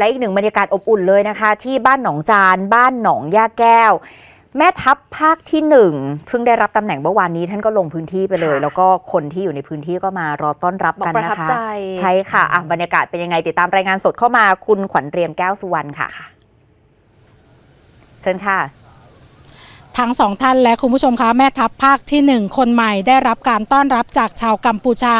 และอีกหนึ่งบรรยากาศอบอุ่นเลยนะคะ ที่บ้านหนองจาน บ้านหนองย่าแก้ว แม่ทัพภาคที่หนึ่งซึ่งได้รับตำแหน่งเมื่อวานนี้ท่านก็ลงพื้นที่ไปเลยค่ะแล้วก็คนที่อยู่ในพื้นที่ก็มารอต้อนรับบอกกันประนะทับคะใจใช่ค่ะอะบรรยากาศเป็นยังไงติดตามรายงานสดเข้ามาคุณขวัญเรียมแก้วสุวรรณค่ะ เชิญค่ะ ทั้งสองท่านและคุณผู้ชมคะแม่ทัพภาคที่หนึ่งคนใหม่ได้รับการต้อนรับจากชาวกัมพูชา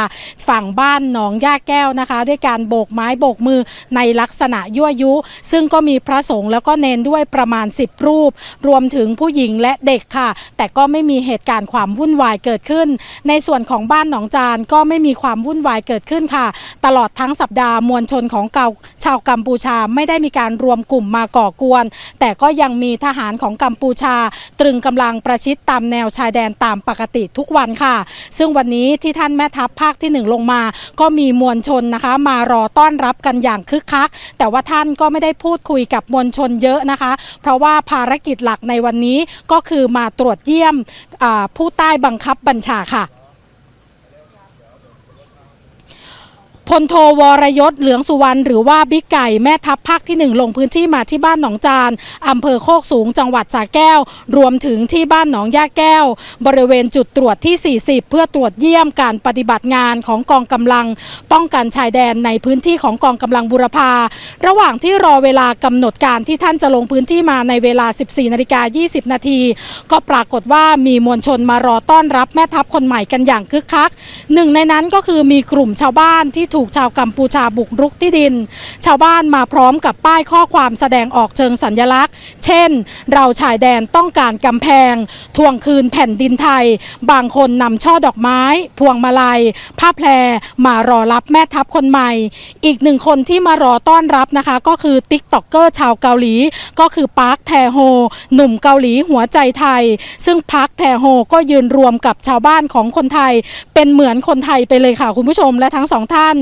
ฝั่งบ้านหนองย่าแก้วนะคะ ด้วยการโบกไม้โบกมือในลักษณะยั่วยุ ซึ่งก็มีพระสงฆ์แล้วก็เนนด้วยประมาณ 10 รูป รวมถึงผู้หญิงและเด็กค่ะ แต่ก็ไม่มีเหตุการณ์ความวุ่นวายเกิดขึ้น ในส่วนของบ้านหนองจานก็ไม่มีความวุ่นวายเกิดขึ้นค่ะ ตลอดทั้งสัปดาห์มวลชนของเก่าชาวกัมพูชาไม่ได้มีการรวมกลุ่มมาก่อกวน แต่ก็ยังมีทหารของกัมพูชาตรึงกำลังประชิดตามแนวชายแดนตามปกติทุกวันค่ะ ซึ่งวันนี้ที่ท่านแม่ทัพภาคที่หนึ่งลงมา ก็มีมวลชนนะคะ มารอต้อนรับกันอย่างคึกคัก แต่ว่าท่านก็ไม่ได้พูดคุยกับมวลชนเยอะนะคะ เพราะว่าภารกิจหลักในวันนี้ก็คือมาตรวจเยี่ยมผู้ใต้บังคับบัญชาค่ะ พลโทวรยศเหลืองสุวรรณหรือว่าบิ๊กไก่แม่ทัพภาคที่หนึ่งลงพื้นที่มาที่บ้านหนองจานอำเภอโคกสูงจังหวัดสระแก้ว รวมถึงที่บ้านหนองย่าแก้ว บริเวณจุดตรวจที่ 40 เพื่อตรวจเยี่ยมการปฏิบัติงานของกองกำลัง ป้องกันชายแดนในพื้นที่ของกองกำลังบุรพา ระหว่างที่รอเวลากำหนดการที่ท่านจะลงพื้นที่มาในเวลา 14นาฬิกา20 นาทีก็ปรากฏว่ามีมวลชนมารอต้อนรับแม่ทัพคนใหม่กันอย่างคึกคักหนึ่งในนั้นก็คือมีกลุ่มชาวบ้านที่ถูกชาวกัมพูชาบุกรุกที่ดิน ชาวบ้านมาพร้อมกับป้ายข้อความแสดงออกเชิงสัญญลักษณ์ เช่น เราชายแดนต้องการกำแพง ทวงคืนแผ่นดินไทย บางคนนำช่อดอกไม้ พวงมาลัย ผ้าแพรมารอรับแม่ทัพคนใหม่ อีกหนึ่งคนที่มารอต้อนรับนะคะ ก็คือติ๊กต็อกเกอร์ชาวเกาหลี ก็คือปาร์คแทโฮ หนุ่มเกาหลีหัวใจไทย ซึ่งปาร์คแทโฮก็ยืนรวมกับชาวบ้านของคนไทย เป็นเหมือนคนไทยไปเลยค่ะคุณผู้ชมและทั้งสองท่าน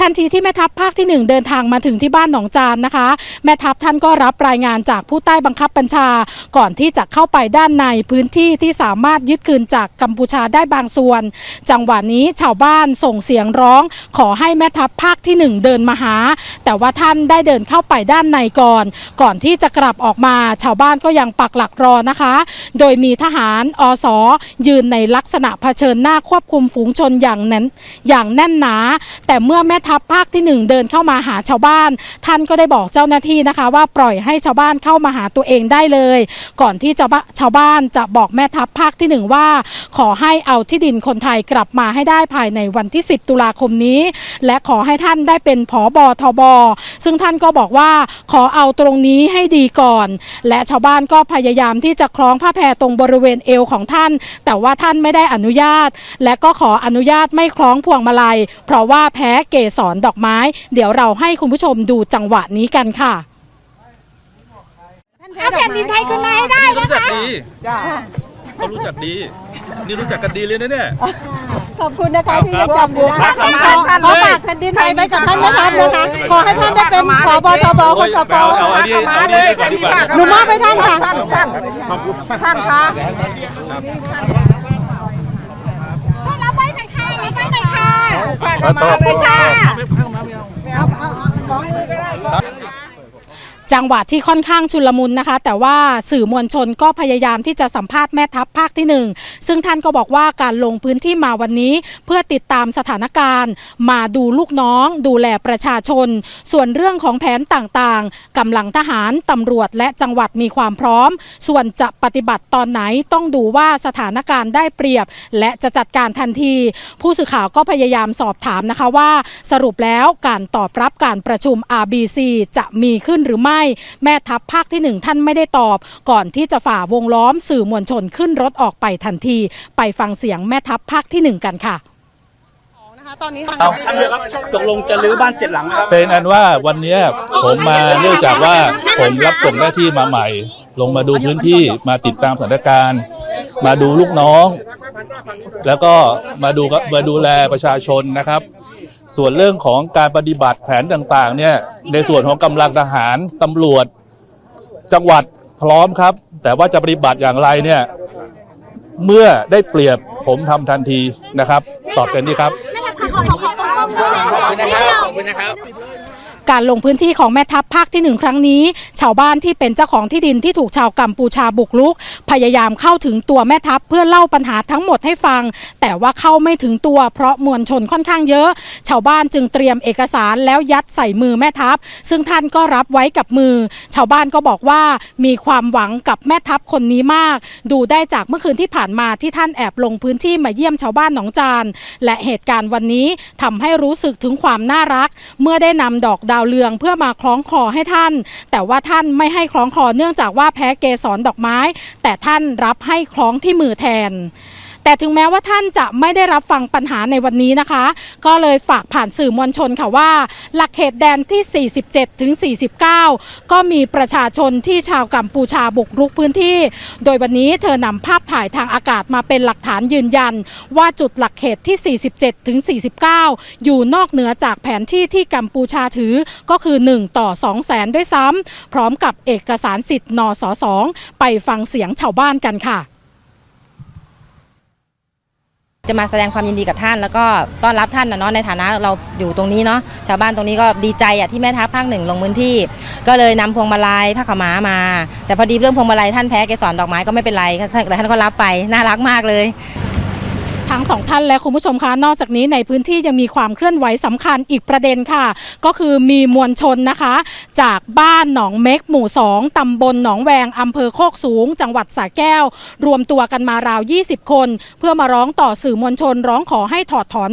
ทันทีที่แม่ทัพภาคที่หนึ่งเดินทางมาถึงที่บ้านหนองจานนะคะ แม่ทัพท่านก็รับรายงานจากผู้ใต้บังคับบัญชา ก่อนที่จะเข้าไปด้านในพื้นที่ที่สามารถยึดคืนจากกัมพูชาได้บางส่วน จังหวะนี้ชาวบ้านส่งเสียงร้อง ขอให้แม่ทัพภาคที่หนึ่งเดินมาหา แต่ว่าท่านได้เดินเข้าไปด้านในก่อน ก่อนที่จะกลับออกมา ชาวบ้านก็ยังปักหลักรอนะคะ โดยมีทหารอสยืนในลักษณะเผชิญหน้าควบคุมฝูงชนอย่างนั้นอย่างแน่นหนา แต่เมื่อแม่ทัพภาคที่หนึ่งเดินเข้ามาหาชาวบ้าน ท่านก็ได้บอกเจ้าหน้าที่นะคะ ว่าปล่อยให้ชาวบ้านเข้ามาหาตัวเองได้เลย ก่อนที่จะชาวบ้านจะบอกแม่ทัพภาคที่หนึ่งว่า ขอให้เอาที่ดินคนไทยกลับมาให้ได้ภายในวันที่ 10 ตุลาคมนี้ และขอให้ท่านได้เป็นผอบอทบซึ่งท่านก็บอกว่าขอเอาตรงนี้ให้ดีก่อน และชาวบ้านก็พยายามที่จะคล้องผ้าแพรตรงบริเวณเอวของท่าน แต่ว่าท่านไม่ได้อนุญาต และก็ขออนุญาตไม่คล้องพวงมาลัย เพราะว่าแพ้เกสรดอกไม้ เดี๋ยวเราให้คุณผู้ชมดูจังหวะนี้กันค่ะเอาแผ่นดินไทยขึ้นมาให้ได้รู้จักดีเขารู้จักดี นี่รู้จักกันดีเลยนะเนี่ย ขอบคุณนะคะที่ครัยังบจำอยู่ได้ครับขอขอฝากแผ่นดินไทยไว้กับท่านนะคะนะคะ ขอให้ท่านได้เป็นผบทบคนต่อไปเอาเอาอันนี้เอาอันนี้ดีกว่าดีกว่าหนูมอบให้ท่านค่ะ ท่านท่านคะ ช่วยรับไว้หน่อยค่ะรับไว้หน่อย ค่ะเอาต่อเลยค่ะ จังหวะที่ค่อนข้างชุลมุนนะคะ แต่ว่าสื่อมวลชนก็พยายามที่จะสัมภาษณ์แม่ทัพภาคที่หนึ่งซึ่งท่านก็บอกว่าการลงพื้นที่มาวันนี้ เพื่อติดตามสถานการณ์ มาดูลูกน้อง ดูแลประชาชน ส่วนเรื่องของแผนต่างๆกำลังทหารตำรวจและจังหวัดมีความพร้อม ส่วนจะปฏิบัติตอนไหนต้องดูว่าสถานการณ์ได้เปรียบ และจะจัดการทันที ผู้สื่อข่าวก็พยายามสอบถามนะคะว่า สรุปแล้วการตอบรับการประชุม RBC จะมีขึ้นหรือไม่แม่ทัพภาคที่หนึ่งท่านไม่ได้ตอบ ก่อนที่จะฝ่าวงล้อมสื่อมวลชนขึ้นรถออกไปทันที ไปฟังเสียงแม่ทัพภาคที่หนึ่งกันค่ะตอนนี้ทางท่านนายกครับตกลงจะรื้อบ้านเจ็ดหลังนะครับเป็นอันว่าวันเนี้ยผมมาเนื่องจากว่าผมรับส่งหน้าที่มาใหม่ ลงมาดูพื้นที่มาติดตามสถานการณ์ มาดูลูกน้อง แล้วก็มาดูมาดูแลประชาชนนะครับ ส่วนเรื่องของการปฏิบัติแผนต่างๆเนี่ยในส่วนของกำลังทหารตำรวจ จังหวัดพร้อมครับ แต่ว่าจะปฏิบัติอย่างไรเนี่ยเมื่อได้เปรียบผมทำทันทีนะครับ ตอบกันนี้ครับ การลงพื้นที่ของแม่ทัพภาคที่หนึ่งครั้งนี้ ชาวบ้านที่เป็นเจ้าของที่ดินที่ถูกชาวกัมพูชาบุกรุก พยายามเข้าถึงตัวแม่ทัพเพื่อเล่าปัญหาทั้งหมดให้ฟัง แต่ว่าเข้าไม่ถึงตัวเพราะมวลชนค่อนข้างเยอะ ชาวบ้านจึงเตรียมเอกสารแล้วยัดใส่มือแม่ทัพ ซึ่งท่านก็รับไว้กับมือ ชาวบ้านก็บอกว่ามีความหวังกับแม่ทัพคนนี้มาก ดูได้จากเมื่อคืนที่ผ่านมาที่ท่านแอบลงพื้นที่มาเยี่ยมชาวบ้านหนองจานและเหตุการณ์วันนี้ทำให้รู้สึกถึงความน่ารัก เมื่อได้นำดอกดาวาวเรืองเพื่อมาคล้องคอให้ท่าน แต่ว่าท่านไม่ให้คล้องคอเนื่องจากว่าแพ้เกสรดอกไม้ แต่ท่านรับให้คล้องที่มือแทน แต่ถึงแม้ว่าท่านจะไม่ได้รับฟังปัญหาในวันนี้นะคะ ก็เลยฝากผ่านสื่อมวลชนค่ะว่า หลักเขตแดนที่ 47 ถึง 49 ก็มีประชาชนที่ชาวกัมพูชาบุกรุกพื้นที่ โดยวันนี้เธอนำภาพถ่ายทางอากาศมาเป็นหลักฐานยืนยัน ว่าจุดหลักเขตที่ 47 ถึง 49 อยู่นอกเหนือจากแผนที่ที่กัมพูชาถือก็คือ 1 ต่อ2แสนด้วยซ้ำพร้อมกับเอกสารสิทธิ์นสสไปฟังเสียงชาวบ้านกันค่ะ จะมาแสดงความยินดีกับท่าน แล้วก็ต้อนรับท่านนะเนาะในฐานะเราอยู่ตรงนี้เนาะชาวบ้านตรงนี้ก็ดีใจอะที่แม่ทัพภาคหนึ่งลงพื้นที่ ก็เลยนำพวงมาลัยผ้าขาวม้ามา แต่พอดีเรื่องพวงมาลัยท่านแพ้เกสรดอกไม้ก็ไม่เป็นไรแต่ท่านก็รับไปน่ารักมากเลย ทั้งสองท่านและคุณผู้ชมคะนอกจากนี้ในพื้นที่ยังมีความเคลื่อนไหวสำคัญอีกประเด็นค่ะ ก็คือมีมวลชนนะคะ จากบ้านหนองเม็กหมู่ 2ตำบลหนองแวงอำเภอโคกสูง จังหวัดสระแก้ว รวมตัวกันมาราว 20 คน เพื่อมาร้องต่อสื่อมวลชน ร้องขอให้ถอดถอน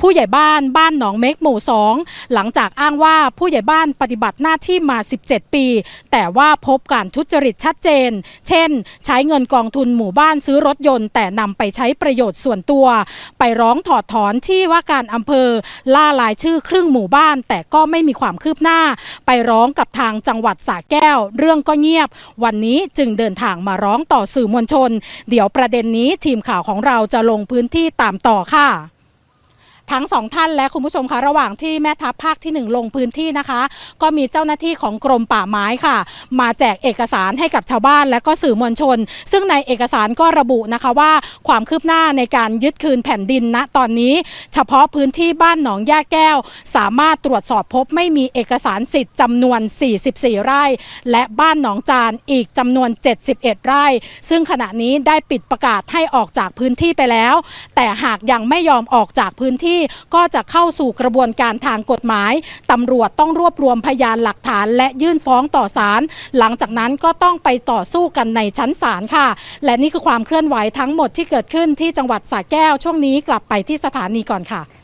ผู้ใหญ่บ้านบ้านหนองเม็กหมู่ 2 หลังจากอ้างว่าผู้ใหญ่บ้านปฏิบัติหน้าที่มา 17 ปี แต่ว่าพบการทุจริตชัดเจน เช่น ใช้เงินกองทุนหมู่บ้านซื้อรถยนต์ แต่นำไปใช้ประโยชน์ส่วนตัวไปร้องถอดถอนที่ว่าการอำเภอ ล่ารายชื่อครึ่งหมู่บ้าน แต่ก็ไม่มีความคืบหน้า ไปร้องกับทางจังหวัดสระแก้ว เรื่องก็เงียบ วันนี้จึงเดินทางมาร้องต่อสื่อมวลชน เดี๋ยวประเด็นนี้ทีมข่าวของเราจะลงพื้นที่ตามต่อค่ะ ทั้งสองท่านและคุณผู้ชมคะระหว่างที่แม่ทัพภาคที่หนึ่งลงพื้นที่นะคะ ก็มีเจ้าหน้าที่ของกรมป่าไม้ค่ะ มาแจกเอกสารให้กับชาวบ้านและก็สื่อมวลชน ซึ่งในเอกสารก็ระบุนะคะว่าความคืบหน้าในการยึดคืนแผ่นดินณตอนนี้ เฉพาะพื้นที่บ้านหนองย่าแก้ว สามารถตรวจสอบพบไม่มีเอกสารสิทธิ์จำนวน 44 ไร่ และบ้านหนองจานอีกจำนวน 71 ไร่ ซึ่งขณะนี้ได้ปิดประกาศให้ออกจากพื้นที่ไปแล้ว แต่หากยังไม่ยอมออกจากพื้นที่ที่ก็จะเข้าสู่กระบวนการทางกฎหมายตำรวจต้องรวบรวมพยานหลักฐาน และยื่นฟ้องต่อศาลหลังจากนั้นก็ต้องไปต่อสู้กันในชั้นศาลค่ะ และนี่คือความเคลื่อนไหวทั้งหมดที่เกิดขึ้นที่จังหวัดสระแก้วช่วงนี้กลับไปที่สถานีก่อนค่ะ